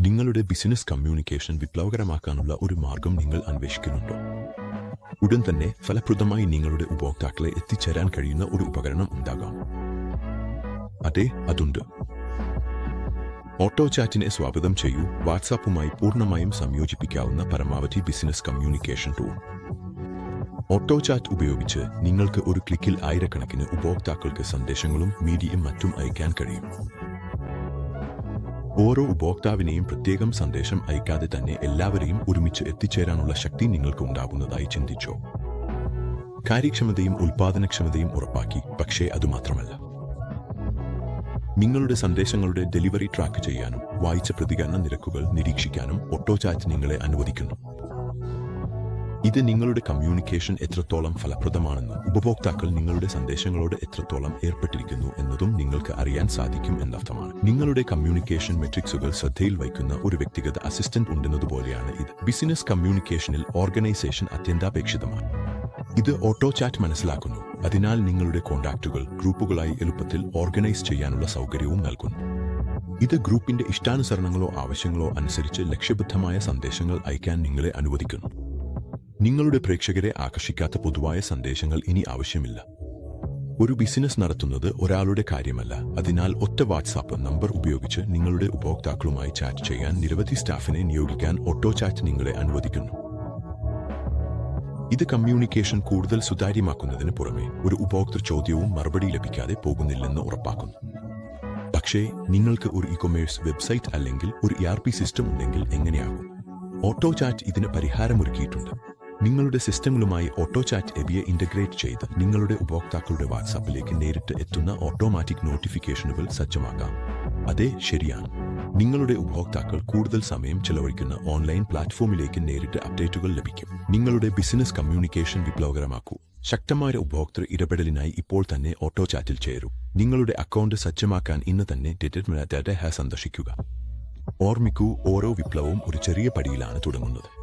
നിങ്ങളുടെ business communication വിപ്ലവകരമാക്കാനുള്ള ഒരു മാർഗം നിങ്ങൾ അന്വേഷിക്കുന്നുണ്ടോ? ഉടൻ തന്നെ ഫലപ്രദമായി നിങ്ങളുടെ ഉപഭോക്താക്കളെ എത്തിച്ചേരാൻ കഴിയുന്ന ഒരു ഉപകരണം ഉണ്ടാകാം. അതെ അതുണ്ട്. ഓട്ടോ ചാറ്റിനെ സ്വാഗതം ചെയ്യൂ. വാട്സാപ്പുമായി പൂർണമായും സംയോജിപ്പിക്കാവുന്ന പരമാവധി business communication tool auto chat ഉപയോഗിച്ച് നിങ്ങൾക്ക് ഒരു ക്ലിക്കിൽ ആയിരക്കണക്കിന് ഉപഭോക്താക്കൾക്ക് സന്ദേശങ്ങളും മീഡിയയും മറ്റും അയക്കാൻ കഴിയും. ഓരോ ഉപഭോക്താവിനെയും പ്രത്യേകം സന്ദേശം അയക്കാതെ തന്നെ എല്ലാവരെയും ഒരുമിച്ച് എത്തിച്ചേരാനുള്ള ശക്തി നിങ്ങൾക്ക് ഉണ്ടാകുന്നതായി ചിന്തിച്ചോ. കാര്യക്ഷമതയും ഉൽപാദനക്ഷമതയും ഉറപ്പാക്കി പക്ഷേ അതുമാത്രമല്ല നിങ്ങളുടെ സന്ദേശങ്ങളുടെ ഡെലിവറി ട്രാക്ക് ചെയ്യാനും വായിച്ച പ്രതികരണ നിരക്കുകൾ നിരീക്ഷിക്കാനും ഓട്ടോചാറ്റ് നിങ്ങളെ അനുവദിക്കുന്നു. ഇത് നിങ്ങളുടെ കമ്മ്യൂണിക്കേഷൻ എത്രത്തോളം ഫലപ്രദമാണെന്നും ഉപഭോക്താക്കൾ നിങ്ങളുടെ സന്ദേശങ്ങളോട് എത്രത്തോളം ഏർപ്പെട്ടിരിക്കുന്നു എന്നതും നിങ്ങൾക്ക് അറിയാൻ സാധിക്കും എന്നർത്ഥമാണ്. നിങ്ങളുടെ കമ്മ്യൂണിക്കേഷൻ മെട്രിക്സുകൾ ശ്രദ്ധയിൽ വയ്ക്കുന്ന ഒരു വ്യക്തിഗത അസിസ്റ്റന്റ് ഉണ്ടെന്നതുപോലെയാണ് ഇത്. ബിസിനസ് കമ്മ്യൂണിക്കേഷനിൽ ഓർഗനൈസേഷൻ അത്യന്താപേക്ഷിതമാണ്. ഇത് ഓട്ടോ ചാറ്റ് മനസ്സിലാക്കുന്നു. അതിനാൽ നിങ്ങളുടെ കോണ്ടാക്റ്റുകൾ ഗ്രൂപ്പുകളായി എളുപ്പത്തിൽ ഓർഗനൈസ് ചെയ്യാനുള്ള സൗകര്യവും നൽകുന്നു. ഇത് ഗ്രൂപ്പിന്റെ ഇഷ്ടാനുസരണങ്ങളോ ആവശ്യങ്ങളോ അനുസരിച്ച് ലക്ഷ്യബദ്ധമായ സന്ദേശങ്ങൾ അയക്കാൻ നിങ്ങളെ അനുവദിക്കുന്നു. നിങ്ങളുടെ പ്രേക്ഷകരെ ആകർഷിക്കാത്ത പൊതുവായ സന്ദേശങ്ങൾ ഇനി ആവശ്യമില്ല. ഒരു ബിസിനസ് നടത്തുന്നത് ഒരാളുടെ കാര്യമല്ല. അതിനാൽ ഒറ്റ വാട്സാപ്പ് നമ്പർ ഉപയോഗിച്ച് നിങ്ങളുടെ ഉപഭോക്താക്കളുമായി ചാറ്റ് ചെയ്യാൻ നിരവധി സ്റ്റാഫിനെ നിയോഗിക്കാൻ ഓട്ടോ ചാറ്റ് നിങ്ങളെ അനുവദിക്കുന്നു. ഇത് കമ്മ്യൂണിക്കേഷൻ കൂടുതൽ സുതാര്യമാക്കുന്നതിന് പുറമെ ഒരു ഉപഭോക്തൃ ചോദ്യവും മറുപടി ലഭിക്കാതെ പോകുന്നില്ലെന്ന് ഉറപ്പാക്കുന്നു. പക്ഷേ നിങ്ങൾക്ക് ഒരു ഇ കൊമേഴ്സ് വെബ്സൈറ്റ് അല്ലെങ്കിൽ ഒരു ഇ ആർ പി സിസ്റ്റം ഉണ്ടെങ്കിൽ എങ്ങനെയാകും? ഓട്ടോ ചാറ്റ് ഇതിന് പരിഹാരമൊരുക്കിയിട്ടുണ്ട്. നിങ്ങളുടെ സിസ്റ്റങ്ങളുമായി ഓട്ടോ ചാറ്റ് എബിയെ ഇന്റഗ്രേറ്റ് ചെയ്ത് നിങ്ങളുടെ ഉപഭോക്താക്കളുടെ വാട്സാപ്പിലേക്ക് നേരിട്ട് എത്തുന്ന ഓട്ടോമാറ്റിക് നോട്ടിഫിക്കേഷനുകൾ സജ്ജമാക്കാം. അതെ ശരിയാണ്. നിങ്ങളുടെ ഉപഭോക്താക്കൾ കൂടുതൽ സമയം ചെലവഴിക്കുന്ന ഓൺലൈൻ പ്ലാറ്റ്ഫോമിലേക്ക് നേരിട്ട് അപ്ഡേറ്റുകൾ ലഭിക്കും. നിങ്ങളുടെ ബിസിനസ് കമ്മ്യൂണിക്കേഷൻ വിപ്ലവകരമാക്കൂ. ശക്തമായ ഉപഭോക്തൃ ഇടപെടലിനായി ഇപ്പോൾ തന്നെ ഓട്ടോ ചാറ്റിൽ ചേരൂ. നിങ്ങളുടെ അക്കൗണ്ട് സജ്ജമാക്കാൻ ഇന്ന് തന്നെ ഡിറ്റർമിനാറ്റ സന്ദർശിക്കുക. ഓർമ്മിക്കൂ ഓരോ വിപ്ലവവും ഒരു ചെറിയ പടിയിലാണ് തുടങ്ങുന്നത്.